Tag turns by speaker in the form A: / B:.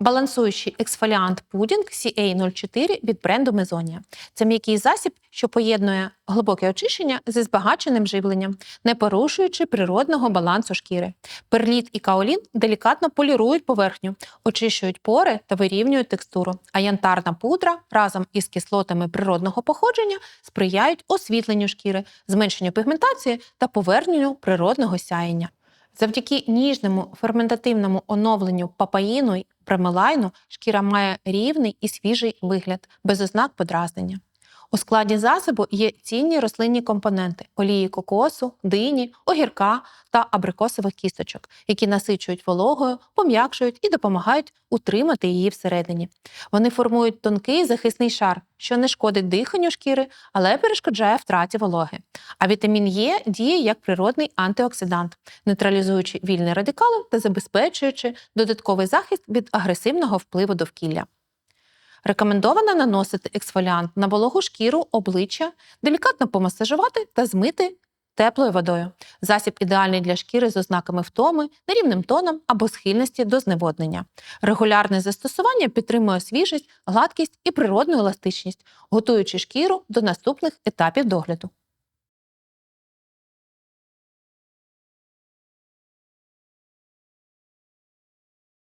A: Балансуючий ексфоліант пудінг CA04 від бренду Мезонія. Це м'який засіб, що поєднує глибоке очищення зі збагаченим живленням, не порушуючи природного балансу шкіри. Перліт і каолін делікатно полірують поверхню, очищують пори та вирівнюють текстуру. А янтарна пудра разом із кислотами природного походження сприяють освітленню шкіри, зменшенню пігментації та поверненню природного сяєння. Завдяки ніжному ферментативному оновленню папаїну премелайну шкіра має рівний і свіжий вигляд, без ознак подразнення. У складі засобу є цінні рослинні компоненти олії кокосу, дині, огірка та абрикосових кісточок, які насичують вологою, пом'якшують і допомагають утримати її всередині. Вони формують тонкий захисний шар, що не шкодить диханню шкіри, але перешкоджає втраті вологи. А вітамін Е діє як природний антиоксидант, нейтралізуючи вільні радикали та забезпечуючи додатковий захист від агресивного впливу довкілля. Рекомендовано наносити ексфоліант на вологу шкіру, обличчя, делікатно помасажувати та змити теплою водою. Засіб ідеальний для шкіри з ознаками втоми, нерівним тоном або схильності до зневоднення. Регулярне застосування підтримує свіжість, гладкість і природну еластичність, готуючи шкіру до наступних етапів догляду.